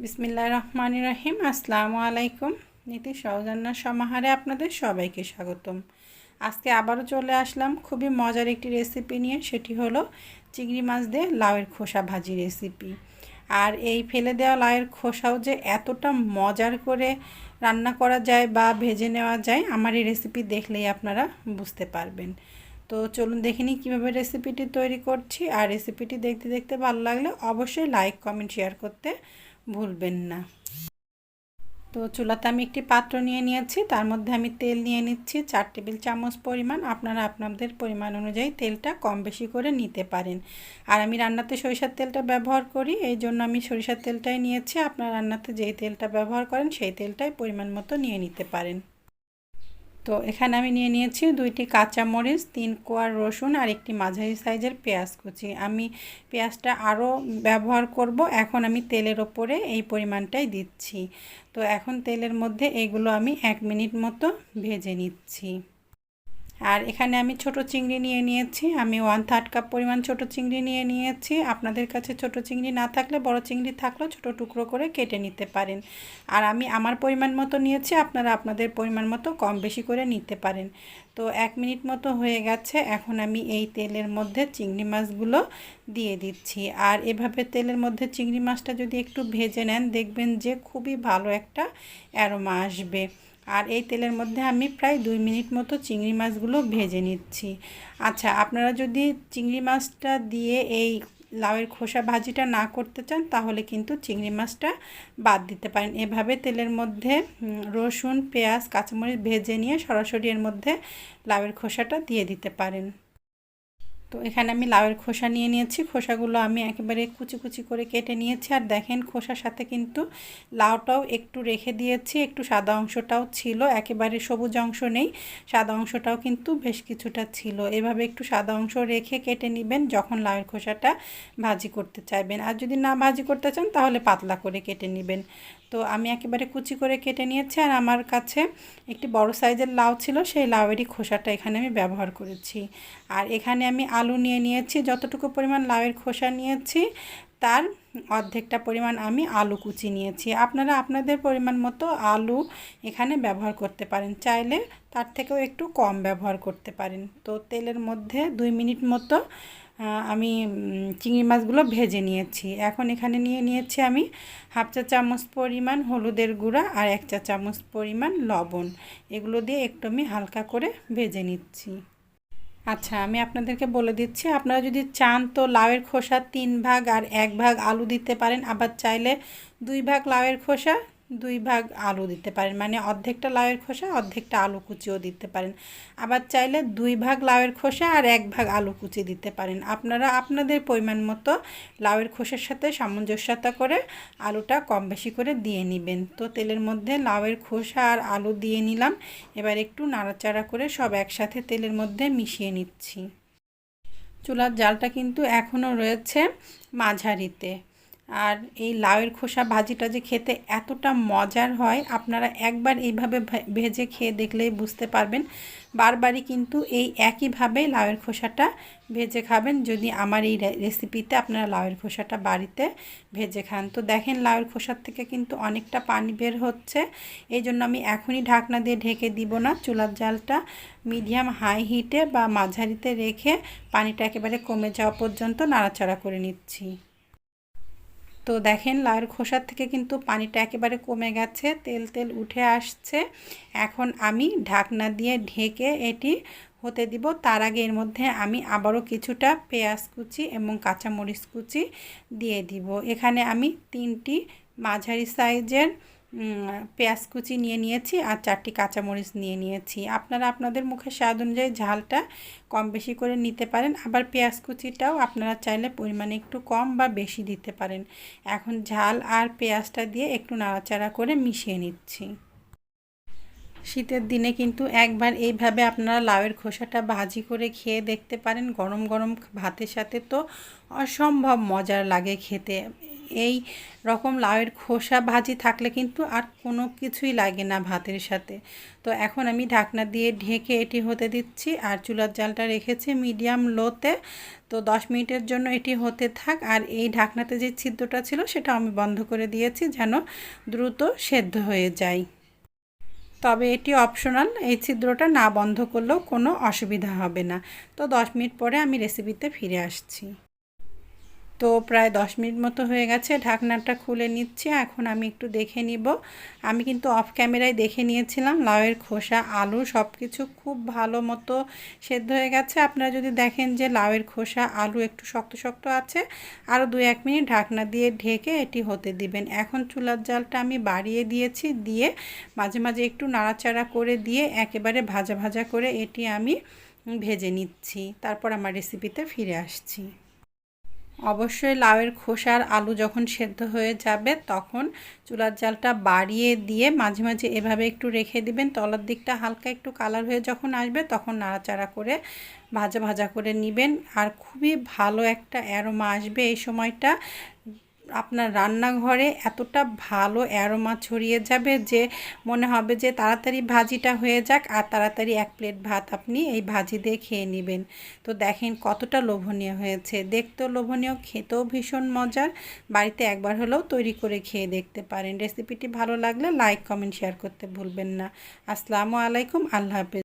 বিসমিল্লা রহমান রাহিম আসসালামু আলাইকুম। নীতি সৌজন্যার সমাহারে আপনাদের সবাইকে স্বাগতম। আজকে আবারও চলে আসলাম খুবই মজার একটি রেসিপি নিয়ে, সেটি হলো চিংড়ি মাছ দিয়ে লাউয়ের খোসা ভাজি রেসিপি। আর এই ফেলে দেওয়া লাউয়ের খোসাও যে এতটা মজার করে রান্না করা যায় বা ভেজে নেওয়া যায়, আমার এই রেসিপি দেখলেই আপনারা বুঝতে পারবেন। তো চলুন দেখে নিই কীভাবে রেসিপিটি তৈরি করছি। আর রেসিপিটি দেখতে দেখতে ভালো লাগলে অবশ্যই লাইক, কমেন্ট, শেয়ার করতে ভুলবেন না। তো চুলাতে আমি একটি পাত্র নিয়ে নিয়েছি, তার মধ্যে আমি তেল নিয়ে নিচ্ছি, চার টেবিল চামচ পরিমাণ। আপনারা আপনাদের পরিমাণ অনুযায়ী তেলটা কম বেশি করে নিতে পারেন। আর আমি রান্নাতে সরিষার তেলটা ব্যবহার করি, এই জন্য আমি সরিষার তেলটাই নিয়েছি। আপনার রান্নাতে যেই তেলটা ব্যবহার করেন, সেই তেলটাই পরিমাণ মতো নিয়ে নিতে পারেন। তো এখানে আমি নিয়ে নিয়েছি দুইটি কাঁচামরিচ, তিন কোয়ার রসুন আর একটি মাঝারি সাইজের পেঁয়াজ কুচি। আমি পেঁয়াজটা আরও ব্যবহার করব, এখন আমি তেলের ওপরে এই পরিমাণটাই দিচ্ছি। তো এখন তেলের মধ্যে এগুলো আমি এক মিনিট মতো ভেজে নিচ্ছি। আর এখানে আমি ছোট চিংড়ি নিয়ে নিয়েছি। আমি ওয়ান থার্ড কাপ পরিমাণ ছোট চিংড়ি নিয়ে নিয়েছি। আপনাদের কাছে ছোট চিংড়ি না থাকলে, বড় চিংড়ি থাকলেও ছোট টুকরো করে কেটে নিতে পারেন। আর আমি আমার পরিমাণ মতো নিয়েছি, আপনারা আপনাদের পরিমাণ মতো কম বেশি করে নিতে পারেন। তো এক মিনিট মতো হয়ে গেছে, এখন আমি এই তেলের মধ্যে চিংড়ি মাছগুলো দিয়ে দিচ্ছি। আর এভাবে তেলের মধ্যে চিংড়ি মাছটা যদি একটু ভেজে নেন, দেখবেন যে খুবই ভালো একটা অ্যারোমা আসবে। আর এই তেলের মধ্যে আমি প্রায় দুই মিনিট মতো চিংড়ি মাছগুলো ভেজে নিচ্ছি। আচ্ছা আপনারা যদি চিংড়ি মাছটা দিয়ে এই লাউয়ের খোসা ভাজিটা না করতে চান, তাহলে কিন্তু চিংড়ি মাছটা বাদ দিতে পারেন। এভাবে তেলের মধ্যে রসুন, পেঁয়াজ, কাঁচামরিচ ভেজে নিয়ে সরাসরি এর মধ্যে লাউয়ের খোসাটা দিয়ে দিতে পারেন। তো এখানে আমি লাউয়ের খোসা নিয়ে নিয়েছি। খোসাগুলো আমি একেবারে কুচি কুচি করে কেটে নিয়েছি। আর দেখেন খোসার সাথে কিন্তু লাউটাও একটু রেখে দিয়েছি। একটু সাদা অংশটাও ছিল, একেবারে সবুজ অংশ নেই। সাদা অংশটাও কিন্তু বেশ কিছুটা ছিল। এভাবে একটু সাদা অংশ রেখে কেটে নেবেন যখন লাউয়ের খোসাটা ভাজি করতে চাইবেন। আর যদি না ভাজি করতে চান তাহলে পাতলা করে কেটে নেবেন। তো আমি একেবারে কুচি করে কেটে নিয়েছি আর আমার কাছে একটি বড় সাইজের লাউ ছিল, সেই লাউয়েরই খোসাটা এখানে আমি ব্যবহার করেছি। আর এখানে আমি আলু নিয়ে নিয়েছি, যতটুকু পরিমাণ লাউয়ের খোসা নিয়েছি, তার অর্ধেকটা পরিমাণ আমি আলু কুচি নিয়েছি। আপনারা আপনাদের পরিমাণ মতো আলু এখানে ব্যবহার করতে পারেন, চাইলে তার থেকেও একটু কম ব্যবহার করতে পারেন। তো তেলের মধ্যে দুই মিনিট মতো আমি চিংড়ি মাছগুলো ভেজে নিয়েছি। এখন এখানে নিয়ে নিয়েছি আমি হাফ চা চামচ পরিমাণ হলুদের গুঁড়া আর এক চা চামচ পরিমাণ লবণ। এগুলো দিয়ে একটু আমি হালকা করে ভেজে নিচ্ছি। আচ্ছা আমি আপনাদেরকে বলে দিচ্ছি, আপনারা যদি চান তো লাউয়ের খোসা তিন ভাগ আর এক ভাগ আলু দিতে পারেন। আবার চাইলে দুই ভাগ লাউয়ের খোসা দুই ভাগ আলু দিতে পারেন। মানে অর্ধেকটা লাউয়ের খোসা, অর্ধেকটা আলু কুচিও দিতে পারেন। আবার চাইলে দুই ভাগ লাউয়ের খোসা আর এক ভাগ আলু কুচি দিতে পারেন। আপনারা আপনাদের পরিমাণ মতো লাউয়ের খোসার সাথে সামঞ্জস্যতা করে আলুটা কম বেশি করে দিয়ে নেবেন। তো তেলের মধ্যে লাউয়ের খোসা আর আলু দিয়ে নিলাম। এবার একটু নাড়াচাড়া করে সব একসাথে তেলের মধ্যে মিশিয়ে নিচ্ছি। চুলার জালটা কিন্তু এখনও রয়েছে মাঝারিতে। আর এই লাউয়ের খোসা ভাজিটা যে খেতে এতটা মজার হয়, আপনারা একবার এইভাবে ভেজে খেয়ে দেখলেই বুঝতে পারবেন। বারবারই কিন্তু এই একইভাবে লাউয়ের খোসাটা ভেজে খাবেন। যদি আমার এই রেসিপিতে আপনারা লাউয়ের খোসাটা বাড়িতে ভেজে খান। তো দেখেন লাউয়ের খোসার থেকে কিন্তু অনেকটা পানি বের হচ্ছে। এই জন্য আমি এখনই ঢাকনা দিয়ে ঢেকে দিব না। চুলার জালটা মিডিয়াম হাই হিটে বা মাঝারিতে রেখে পানিটা একেবারে কমে যাওয়া পর্যন্ত নাড়াচাড়া করে নিচ্ছি। তো দেখেন, লাউয়ের খোসার থেকে কিন্তু পানিটা একেবারে কমে গেছে, তেল তেল উঠে আসছে। এখন আমি ঢাকনা দিয়ে ঢেকে এটি হতে দিব। তার আগে এর মধ্যে আমি আবারও কিছুটা পেঁয়াজ কুচি এবং কাঁচামরিচ কুচি দিয়ে দিব। এখানে আমি তিনটি মাঝারি সাইজের পেঁয়াজ কুচি নিয়ে নিয়েছি আর চারটি কাঁচামরিচ নিয়ে নিয়েছি। আপনারা আপনাদের মুখের স্বাদ অনুযায়ী ঝালটা কম বেশি করে নিতে পারেন। আবার পেঁয়াজ কুচিটাও আপনারা চাইলে পরিমাণে একটু কম বা বেশি দিতে পারেন। এখন ঝাল আর পেঁয়াজটা দিয়ে একটু নাড়াচাড়া করে মিশিয়ে নিচ্ছি। শীতের দিনে কিন্তু একবার এইভাবে আপনারা লাউয়ের খোসাটা ভাজি করে খেয়ে দেখতে পারেন। গরম গরম ভাতের সাথে তো অসম্ভব মজার লাগে খেতে। এই রকম লাউয়ের খোসা ভাজি থাকলে কিন্তু আর কোনো কিছুই লাগে না ভাতের সাথে। তো এখন আমি ঢাকনা দিয়ে ঢেকে এটি হতে দিচ্ছি আর চুলার জালটা রেখেছি মিডিয়াম লোতে। তো দশ মিনিটের জন্য এটি হতে থাক আর এই ঢাকনাতে যে ছিদ্রটা ছিল সেটা আমি বন্ধ করে দিয়েছি যেন দ্রুত সেদ্ধ হয়ে যায়। তবে এটি অপশনাল, এই ছিদ্রটা না বন্ধ করলেও কোনো অসুবিধা হবে না। তো দশ মিনিট পরে আমি রেসিপিতে ফিরে আসছি। তো প্রায় দশ মিনিট মতো হয়ে গেছে। ঢাকনাটা খুলে নিচ্ছি। এখন আমি একটু দেখে নিব। আমি কিন্তু অফ ক্যামেরায় দেখে নিয়েছিলাম। লাউয়ের খোসা, আলু সব কিছু খুব ভালো মতো সেদ্ধ হয়ে গেছে। আপনারা যদি দেখেন যে লাউয়ের খোসা, আলু একটু শক্ত শক্ত আছে আরও দু এক মিনিট ঢাকনা দিয়ে ঢেকে এটি হতে দিবেন। এখন চুলার জালটা আমি বাড়িয়ে দিয়েছি। দিয়ে মাঝে মাঝে একটু নাড়াচাড়া করে দিয়ে একেবারে ভাজা ভাজা করে এটি আমি ভেজে নিচ্ছি। তারপর আমার রেসিপিতে ফিরে আসছি। অবশ্যই লাউয়ের খোসার আলু যখন সেদ্ধ হয়ে যাবে, তখন চুলার জালটা বাড়িয়ে দিয়ে মাঝে মাঝে এভাবে একটু রেখে দিবেন। তলার দিকটা হালকা একটু কালার হয়ে যখন আসবে, তখন নাড়াচাড়া করে ভাজা ভাজা করে নিবেন। আর খুবই ভালো একটা অ্যারোমা আসবে এই সময়টা। আপনার রান্নাঘরে এতটা ভালো অ্যারোমা ছড়িয়ে যাবে যে মনে হবে যে তাড়াতাড়ি ভাজিটা হয়ে যাক আর তাড়াতাড়ি এক প্লেট ভাত আপনি এই ভাজি দিয়ে খেয়ে নেবেন। তো দেখেন কতটা লোভনীয় হয়েছে। দেখতেও লোভনীয়, খেতেও ভীষণ মজার। বাড়িতে একবার হলেও তৈরি করে খেয়ে দেখতে পারেন। রেসিপিটি ভালো লাগলে লাইক, কমেন্ট, শেয়ার করতে ভুলবেন না। আসসালামু আলাইকুম, আল্লাহ হাফেজ।